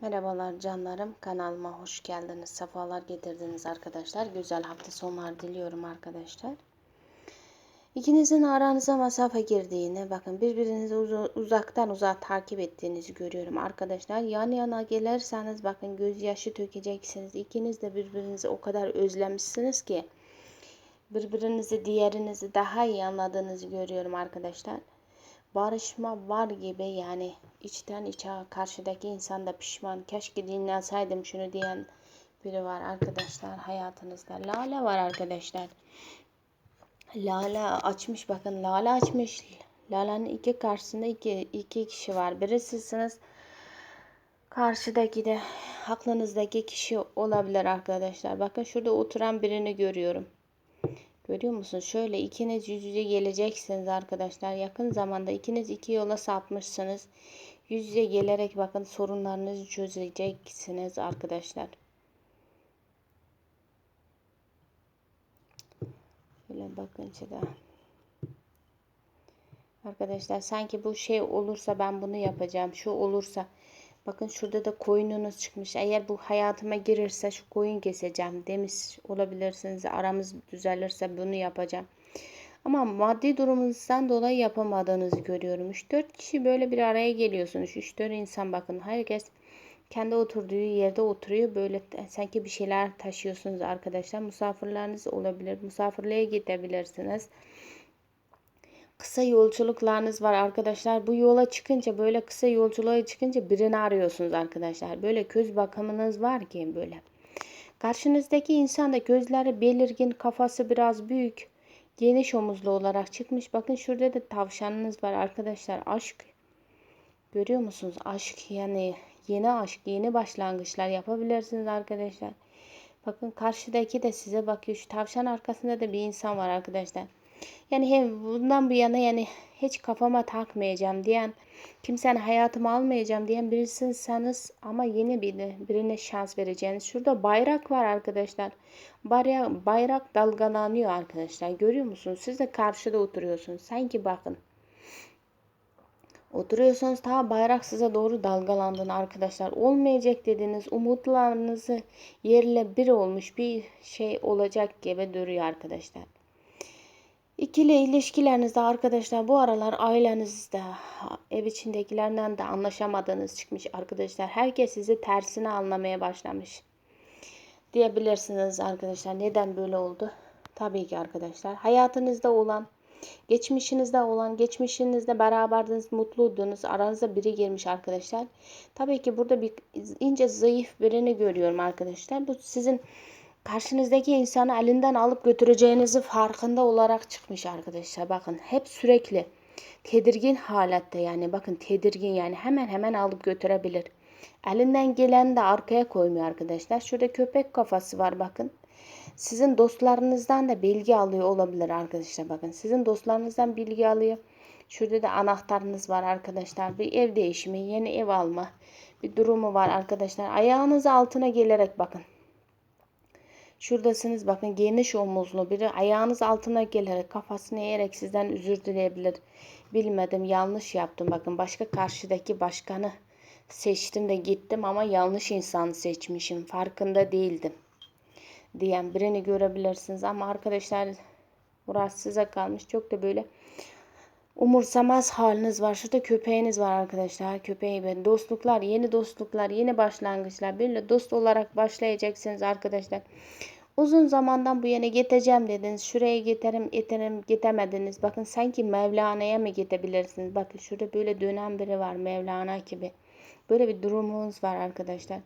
Merhabalar canlarım kanalıma hoş geldiniz sefalar getirdiniz arkadaşlar. Güzel hafta sonları diliyorum arkadaşlar. İkinizin aranıza mesafe girdiğini bakın birbirinizi uz uzaktan uzağa takip ettiğinizi görüyorum arkadaşlar. Yan yana gelirseniz bakın gözyaşı tökeceksiniz. İkiniz de birbirinizi o kadar özlemişsiniz ki birbirinizi diğerinizi daha iyi anladığınızı görüyorum arkadaşlar barışma var gibi yani içten içe karşıdaki insan da pişman. Keşke dinlenseydim şunu diyen biri var arkadaşlar hayatınızda. Lale var arkadaşlar. Lale açmış bakın Lale açmış. Lale'nin iki karşısında iki, iki kişi var. Birisisiniz karşıdaki de aklınızdaki kişi olabilir arkadaşlar. Bakın şurada oturan birini görüyorum. Görüyor musun? Şöyle ikiniz yüz yüze geleceksiniz arkadaşlar. Yakın zamanda ikiniz iki yola sapmışsınız. Yüz yüze gelerek bakın sorunlarınızı çözeceksiniz arkadaşlar. Şöyle bakın şurada. Arkadaşlar sanki bu şey olursa ben bunu yapacağım. Şu olursa Bakın şurada da koyununuz çıkmış. Eğer bu hayatıma girirse şu koyun keseceğim demiş olabilirsiniz. Aramız düzelirse bunu yapacağım. Ama maddi durumunuzdan dolayı yapamadığınızı görüyorum. 3-4 kişi böyle bir araya geliyorsunuz. 3-4 insan bakın. Herkes kendi oturduğu yerde oturuyor. Böyle sanki bir şeyler taşıyorsunuz arkadaşlar. Misafirleriniz olabilir. Misafirliğe gidebilirsiniz kısa yolculuklarınız var arkadaşlar. Bu yola çıkınca böyle kısa yolculuğa çıkınca birini arıyorsunuz arkadaşlar. Böyle göz bakımınız var ki böyle. Karşınızdaki insan da gözleri belirgin, kafası biraz büyük, geniş omuzlu olarak çıkmış. Bakın şurada da tavşanınız var arkadaşlar. Aşk görüyor musunuz? Aşk yani yeni aşk, yeni başlangıçlar yapabilirsiniz arkadaşlar. Bakın karşıdaki de size bakıyor. Şu tavşan arkasında da bir insan var arkadaşlar. Yani hem bundan bu yana yani hiç kafama takmayacağım diyen, kimsenin hayatımı almayacağım diyen birisiniz ama yeni birine, birine şans vereceğiniz. Şurada bayrak var arkadaşlar. Bayrak, bayrak dalgalanıyor arkadaşlar. Görüyor musunuz? Siz de karşıda oturuyorsunuz. Sanki bakın. Oturuyorsunuz ta bayrak size doğru dalgalandığını arkadaşlar. Olmayacak dediniz umutlarınızı yerle bir olmuş bir şey olacak gibi duruyor arkadaşlar. İkili ilişkilerinizde arkadaşlar bu aralar ailenizde ev içindekilerden de anlaşamadığınız çıkmış arkadaşlar. Herkes sizi tersine anlamaya başlamış. Diyebilirsiniz arkadaşlar. Neden böyle oldu? Tabii ki arkadaşlar. Hayatınızda olan, geçmişinizde olan, geçmişinizde beraberdiniz, mutluydunuz. Aranızda biri girmiş arkadaşlar. Tabii ki burada bir ince zayıf birini görüyorum arkadaşlar. Bu sizin karşınızdaki insanı elinden alıp götüreceğinizi farkında olarak çıkmış arkadaşlar. Bakın hep sürekli tedirgin halette yani bakın tedirgin yani hemen hemen alıp götürebilir. Elinden gelen de arkaya koymuyor arkadaşlar. Şurada köpek kafası var bakın. Sizin dostlarınızdan da bilgi alıyor olabilir arkadaşlar. Bakın sizin dostlarınızdan bilgi alıyor. Şurada da anahtarınız var arkadaşlar. Bir ev değişimi, yeni ev alma bir durumu var arkadaşlar. Ayağınız altına gelerek bakın. Şuradasınız bakın geniş omuzlu biri. Ayağınız altına gelerek kafasını eğerek sizden özür dileyebilir. Bilmedim yanlış yaptım. Bakın başka karşıdaki başkanı seçtim de gittim ama yanlış insanı seçmişim. Farkında değildim diyen birini görebilirsiniz. Ama arkadaşlar burası size kalmış. Çok da böyle umursamaz haliniz var. Şurada köpeğiniz var arkadaşlar. Köpeği ve dostluklar, yeni dostluklar, yeni başlangıçlar. Böyle dost olarak başlayacaksınız arkadaşlar. Uzun zamandan bu yana gideceğim dediniz. Şuraya giderim, iterim, gidemediniz. Bakın sanki Mevlana'ya mı gidebilirsiniz? Bakın şurada böyle dönen biri var Mevlana gibi. Böyle bir durumunuz var arkadaşlar.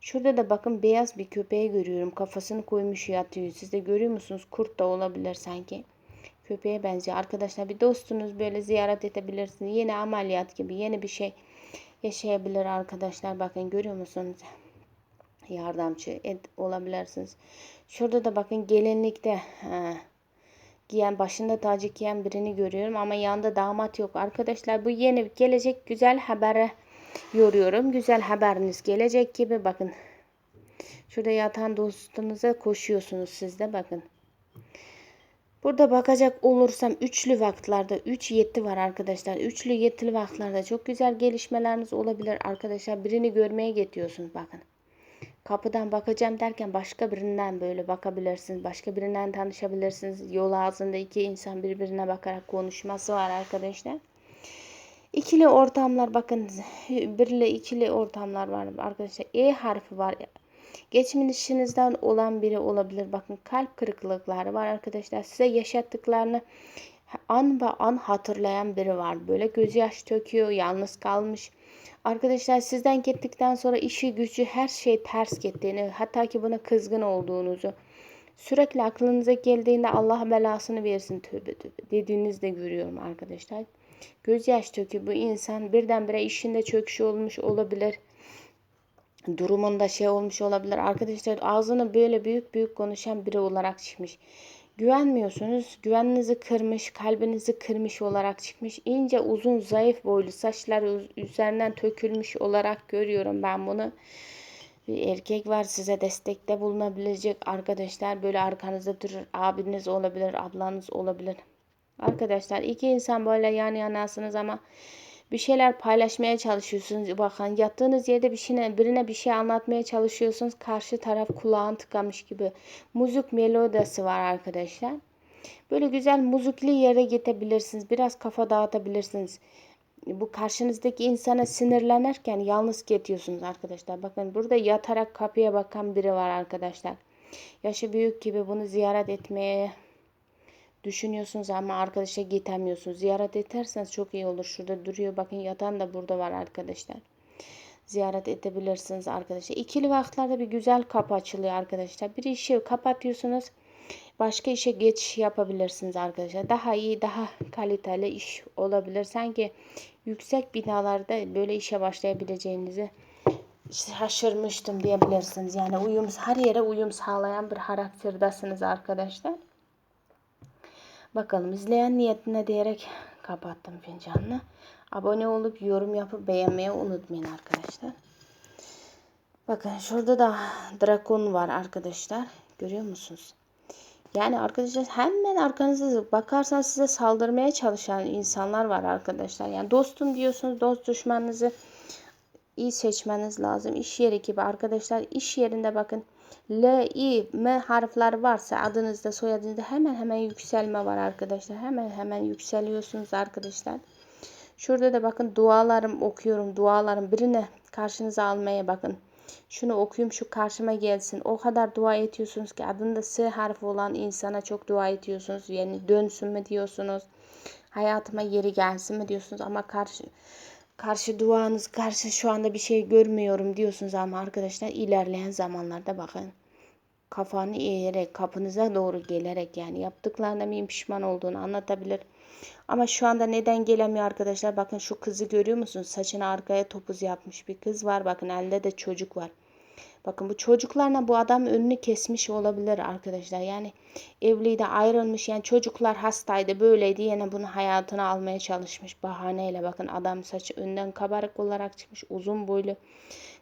Şurada da bakın beyaz bir köpeği görüyorum. Kafasını koymuş yatıyor. Siz de görüyor musunuz? Kurt da olabilir sanki köpeğe benziyor. Arkadaşlar bir dostunuz böyle ziyaret edebilirsiniz. Yeni ameliyat gibi yeni bir şey yaşayabilir arkadaşlar. Bakın görüyor musunuz? Yardımcı et, olabilirsiniz. Şurada da bakın gelinlikte he, giyen başında tacı giyen birini görüyorum ama yanında damat yok. Arkadaşlar bu yeni gelecek güzel habere yoruyorum. Güzel haberiniz gelecek gibi bakın. Şurada yatan dostunuza koşuyorsunuz siz de bakın. Burada bakacak olursam üçlü vaktlerde 3 yetti var arkadaşlar. Üçlü yetili vaktlerde çok güzel gelişmeleriniz olabilir arkadaşlar. Birini görmeye gidiyorsunuz bakın. Kapıdan bakacağım derken başka birinden böyle bakabilirsiniz. Başka birinden tanışabilirsiniz. Yol ağzında iki insan birbirine bakarak konuşması var arkadaşlar. İkili ortamlar bakın birle ikili ortamlar var arkadaşlar. E harfi var. Geçmişinizden olan biri olabilir. Bakın kalp kırıklıkları var arkadaşlar. Size yaşattıklarını an ve an hatırlayan biri var. Böyle gözyaş döküyor, yalnız kalmış. Arkadaşlar sizden gittikten sonra işi gücü her şey ters gittiğini, hatta ki buna kızgın olduğunuzu, sürekli aklınıza geldiğinde Allah belasını versin tövbe tövbe dediğinizde görüyorum arkadaşlar. Gözyaş döküyor bu insan birdenbire işinde çöküşü olmuş olabilir durumunda şey olmuş olabilir. Arkadaşlar ağzını böyle büyük büyük konuşan biri olarak çıkmış. Güvenmiyorsunuz. Güveninizi kırmış, kalbinizi kırmış olarak çıkmış. İnce, uzun, zayıf boylu saçları üzerinden tökülmüş olarak görüyorum ben bunu. Bir erkek var size destekte bulunabilecek arkadaşlar. Böyle arkanızda durur. Abiniz olabilir, ablanız olabilir. Arkadaşlar iki insan böyle yan yanasınız ama bir şeyler paylaşmaya çalışıyorsunuz. Bakın yattığınız yerde bir şey, birine bir şey anlatmaya çalışıyorsunuz. Karşı taraf kulağını tıkamış gibi. Müzik melodisi var arkadaşlar. Böyle güzel müzikli yere gidebilirsiniz. Biraz kafa dağıtabilirsiniz. Bu karşınızdaki insana sinirlenirken yalnız gidiyorsunuz arkadaşlar. Bakın burada yatarak kapıya bakan biri var arkadaşlar. Yaşı büyük gibi bunu ziyaret etmeye düşünüyorsunuz ama arkadaşa gitemiyorsunuz. Ziyaret ederseniz çok iyi olur. Şurada duruyor. Bakın yatan da burada var arkadaşlar. Ziyaret edebilirsiniz arkadaşlar. İkili vakitlerde bir güzel kapı açılıyor arkadaşlar. Bir işi kapatıyorsunuz. Başka işe geçiş yapabilirsiniz arkadaşlar. Daha iyi, daha kaliteli iş olabilir. Sanki yüksek binalarda böyle işe başlayabileceğinizi şaşırmıştım diyebilirsiniz. Yani uyum, her yere uyum sağlayan bir karakterdasınız arkadaşlar. Bakalım izleyen niyetine diyerek kapattım fincanını. Abone olup yorum yapıp beğenmeyi unutmayın arkadaşlar. Bakın şurada da drakon var arkadaşlar. Görüyor musunuz? Yani arkadaşlar hemen arkanıza bakarsanız size saldırmaya çalışan insanlar var arkadaşlar. Yani dostum diyorsunuz dost düşmanınızı iyi seçmeniz lazım. İş yeri gibi arkadaşlar iş yerinde bakın L, I, M harfler varsa adınızda soyadınızda hemen hemen yükselme var arkadaşlar. Hemen hemen yükseliyorsunuz arkadaşlar. Şurada da bakın dualarım okuyorum. Dualarım birine karşınıza almaya bakın. Şunu okuyayım şu karşıma gelsin. O kadar dua ediyorsunuz ki adında S harfi olan insana çok dua ediyorsunuz. Yani dönsün mü diyorsunuz. Hayatıma yeri gelsin mi diyorsunuz ama karşı karşı duanız karşı şu anda bir şey görmüyorum diyorsunuz ama arkadaşlar ilerleyen zamanlarda bakın kafanı eğerek kapınıza doğru gelerek yani yaptıklarına mıyım pişman olduğunu anlatabilir. Ama şu anda neden gelemiyor arkadaşlar? Bakın şu kızı görüyor musunuz? Saçını arkaya topuz yapmış bir kız var. Bakın elde de çocuk var. Bakın bu çocuklarla bu adam önünü kesmiş olabilir arkadaşlar. Yani evliydi ayrılmış yani çocuklar hastaydı böyleydi yine bunu hayatına almaya çalışmış bahaneyle. Bakın adam saçı önden kabarık olarak çıkmış uzun boylu.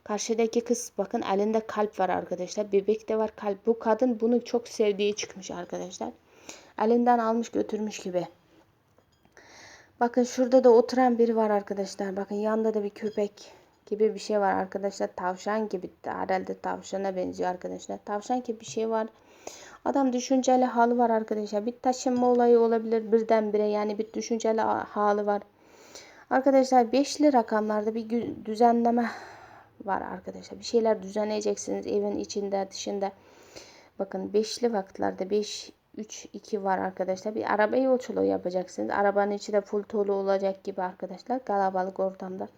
Karşıdaki kız bakın elinde kalp var arkadaşlar. Bebek de var kalp. Bu kadın bunu çok sevdiği çıkmış arkadaşlar. Elinden almış götürmüş gibi. Bakın şurada da oturan biri var arkadaşlar. Bakın yanında da bir köpek gibi bir şey var arkadaşlar. Tavşan gibi herhalde tavşana benziyor arkadaşlar. Tavşan gibi bir şey var. Adam düşünceli halı var arkadaşlar. Bir taşınma olayı olabilir birdenbire. Yani bir düşünceli halı var. Arkadaşlar beşli rakamlarda bir düzenleme var arkadaşlar. Bir şeyler düzenleyeceksiniz evin içinde dışında. Bakın beşli vakitlerde 5 3 2 var arkadaşlar. Bir araba yolculuğu yapacaksınız. Arabanın içi de full tolu olacak gibi arkadaşlar. Kalabalık ortamda.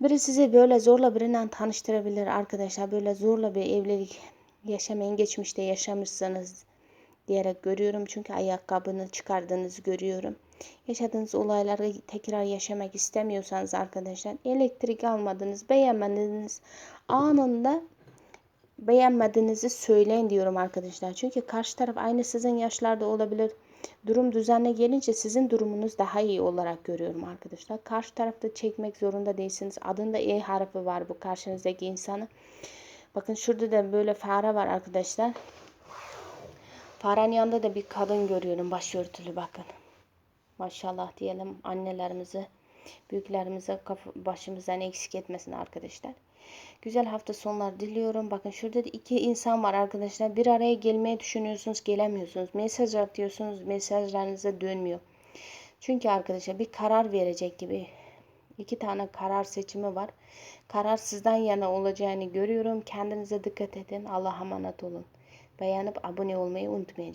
Biri sizi böyle zorla birinden tanıştırabilir arkadaşlar. Böyle zorla bir evlilik yaşamayın. Geçmişte yaşamışsınız diyerek görüyorum. Çünkü ayakkabını çıkardığınızı görüyorum. Yaşadığınız olayları tekrar yaşamak istemiyorsanız arkadaşlar elektrik almadınız, beğenmediniz anında beğenmediğinizi söyleyin diyorum arkadaşlar. Çünkü karşı taraf aynı sizin yaşlarda olabilir. Durum düzenine gelince sizin durumunuz daha iyi olarak görüyorum arkadaşlar. Karşı tarafta çekmek zorunda değilsiniz. Adında E harfi var bu karşınızdaki insanı. Bakın şurada da böyle fare var arkadaşlar. Farenin yanında da bir kadın görüyorum başörtülü bakın. Maşallah diyelim annelerimizi, büyüklerimize başımızdan eksik etmesin arkadaşlar. Güzel hafta sonları diliyorum. Bakın şurada da iki insan var arkadaşlar. Bir araya gelmeyi düşünüyorsunuz, gelemiyorsunuz. Mesaj atıyorsunuz, mesajlarınıza dönmüyor. Çünkü arkadaşlar bir karar verecek gibi iki tane karar seçimi var. Karar sizden yana olacağını görüyorum. Kendinize dikkat edin. Allah'a emanet olun. Beğenip abone olmayı unutmayın.